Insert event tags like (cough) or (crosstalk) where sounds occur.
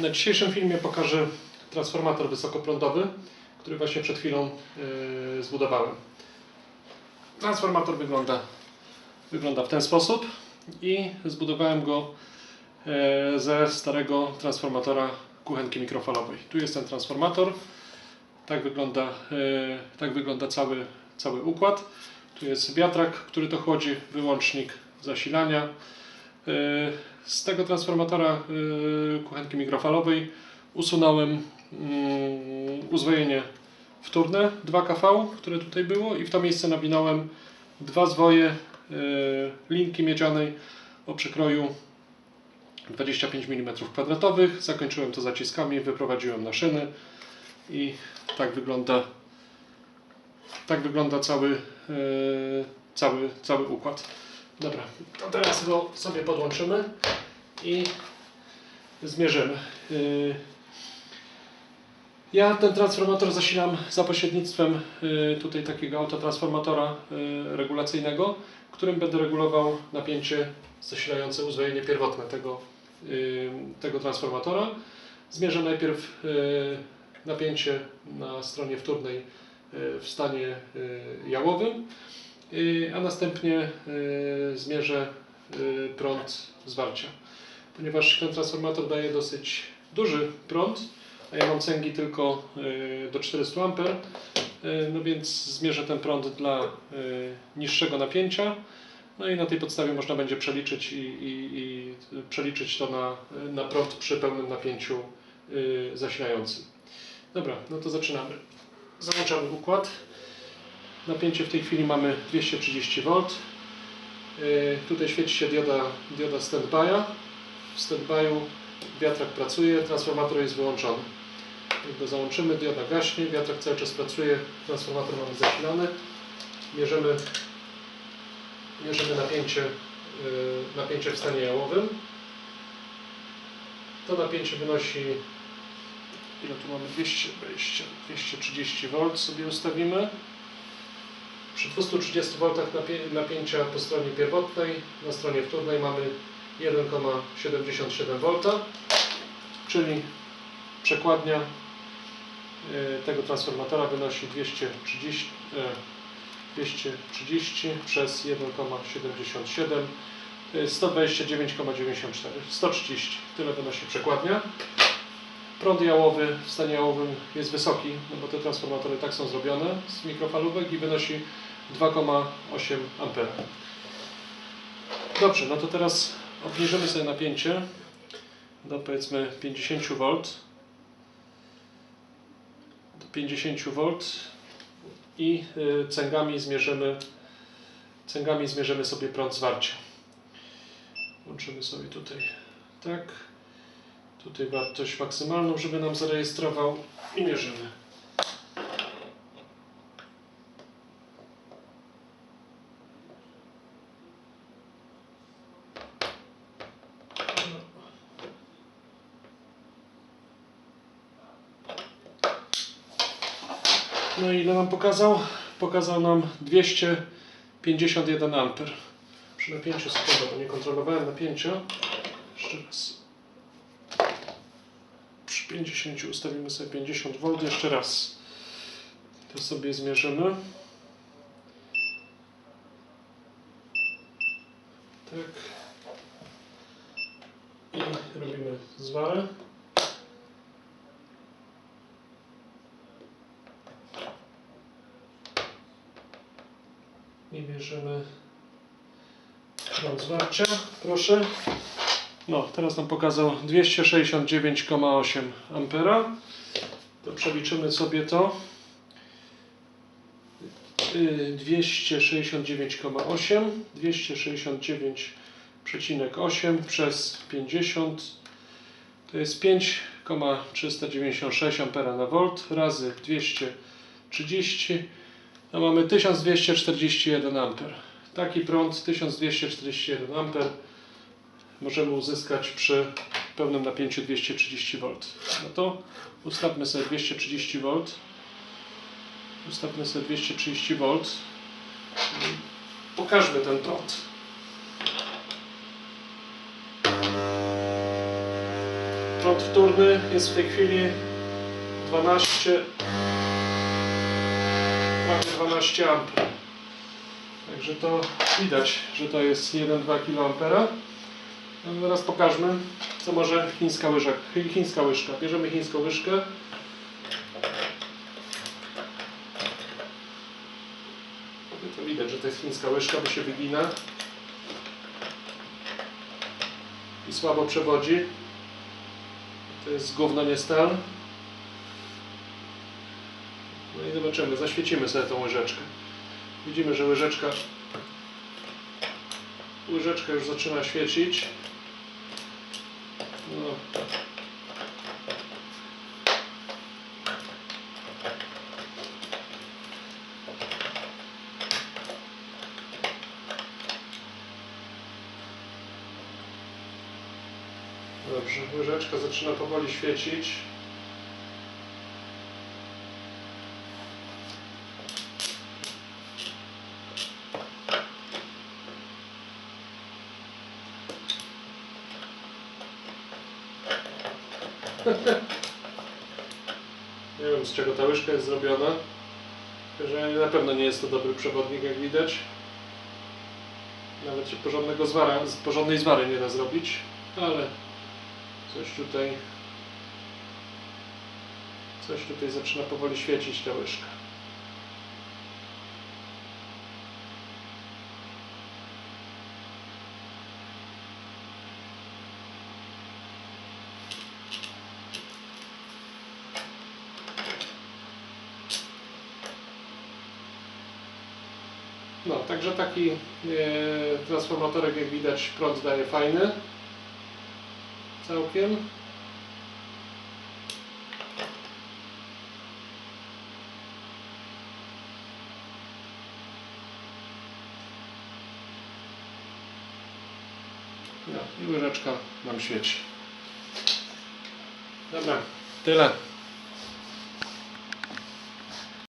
Na dzisiejszym filmie pokażę transformator wysokoprądowy, który właśnie przed chwilą yy, zbudowałem. Transformator wygląda, wygląda w ten sposób i zbudowałem go e, ze starego transformatora kuchenki mikrofalowej. Tu jest ten transformator. Tak wygląda, e, tak wygląda cały, cały układ. Tu jest wiatrak, który to chłodzi, wyłącznik zasilania. E, Z tego transformatora e, kuchenki mikrofalowej usunąłem mm, uzwojenie wtórne 2 kV, które tutaj było i w to miejsce nawinąłem dwa zwoje e, linki miedzianej o przekroju 25 mm kwadratowych. Zakończyłem to zaciskami, wyprowadziłem na szyny i tak wygląda tak wygląda cały, cały, cały układ. Dobra, to teraz go sobie podłączymy i zmierzymy. E, Ja ten transformator zasilam za pośrednictwem y, tutaj takiego autotransformatora y, regulacyjnego, którym będę regulował napięcie zasilające uzwojenie pierwotne tego, y, tego transformatora. Zmierzę najpierw y, napięcie na stronie wtórnej y, w stanie y, jałowym, y, a następnie y, zmierzę y, prąd zwarcia. Ponieważ ten transformator daje dosyć duży prąd, a ja mam cęgi tylko y, do 400 A, y, no więc zmierzę ten prąd dla y, niższego napięcia. No i na tej podstawie można będzie przeliczyć i, i, i przeliczyć to na, na prąd przy pełnym napięciu y, zasilającym. Dobra, no to zaczynamy. Załączamy układ. Napięcie w tej chwili mamy 230 V. Y, Tutaj świeci się dioda, dioda standby'a. W standby'u wiatrak pracuje, transformator jest wyłączony. Jak go załączymy, dioda gaśnie, wiatrak cały czas pracuje, transformator mamy zasilany. Mierzymy, mierzymy napięcie, yy, napięcie w stanie jałowym. To napięcie wynosi, ile tu mamy, 220, 230 V sobie ustawimy. Przy 230 V napięcia po stronie pierwotnej, na stronie wtórnej mamy 1,77 V, czyli przekładnia y, tego transformatora wynosi 230, e, 230 przez 1,77 to jest 129,94 130 tyle wynosi przekładnia prąd jałowy w stanie jałowym jest wysoki, no bo te transformatory tak są zrobione z mikrofalówek i wynosi 2,8 A dobrze, no to teraz obniżymy sobie napięcie do powiedzmy 50 V do 50 V i y, cęgami zmierzymy cęgami zmierzymy sobie prąd zwarcia. Włączymy sobie tutaj tak tutaj wartość maksymalną, żeby nam zarejestrował i mierzymy No i ile nam pokazał? Pokazał nam 251 A. Przy napięciu bo nie kontrolowałem napięcia. Jeszcze raz. Przy 50 ustawimy sobie 50 V. Jeszcze raz. To sobie zmierzymy. Tak. I robimy zwarę. i bierzemy prąd zwarcia, proszę. No, teraz nam pokazał 269,8 ampera. To przeliczymy sobie to. Yy, 269,8 269,8 przez 50 to jest 5,396 ampera na volt razy 230 no mamy 1241 A. Taki prąd 1241 A możemy uzyskać przy pełnym napięciu 230 V. No to ustawmy sobie 230 V. Ustawmy sobie 230 V. Pokażmy ten prąd. Prąd wtórny jest w tej chwili 12 prawie 12 A. Także to widać, że to jest 1-2 kA. No, Teraz pokażmy, co może chińska łyżka. chi- Chińska łyżka. Bierzemy chińską łyżkę. To widać, że to jest chińska łyżka, bo się wygina. I słabo przewodzi. To jest gówno nie stal. No i zobaczymy, zaświecimy sobie tą łyżeczkę. Widzimy, że łyżeczka łyżeczka już zaczyna świecić. No. Dobrze, łyżeczka zaczyna powoli świecić. (laughs) Nie wiem z czego ta łyżka jest zrobiona. Na pewno nie jest to dobry przewodnik jak widać. Nawet się porządnego zwara, porządnej zwary nie da zrobić, ale coś tutaj coś tutaj zaczyna powoli świecić ta łyżka. No, także taki e, transformatorek jak widać prąd daje fajny. Całkiem. No i łyżeczka nam świeci. Dobra, tyle.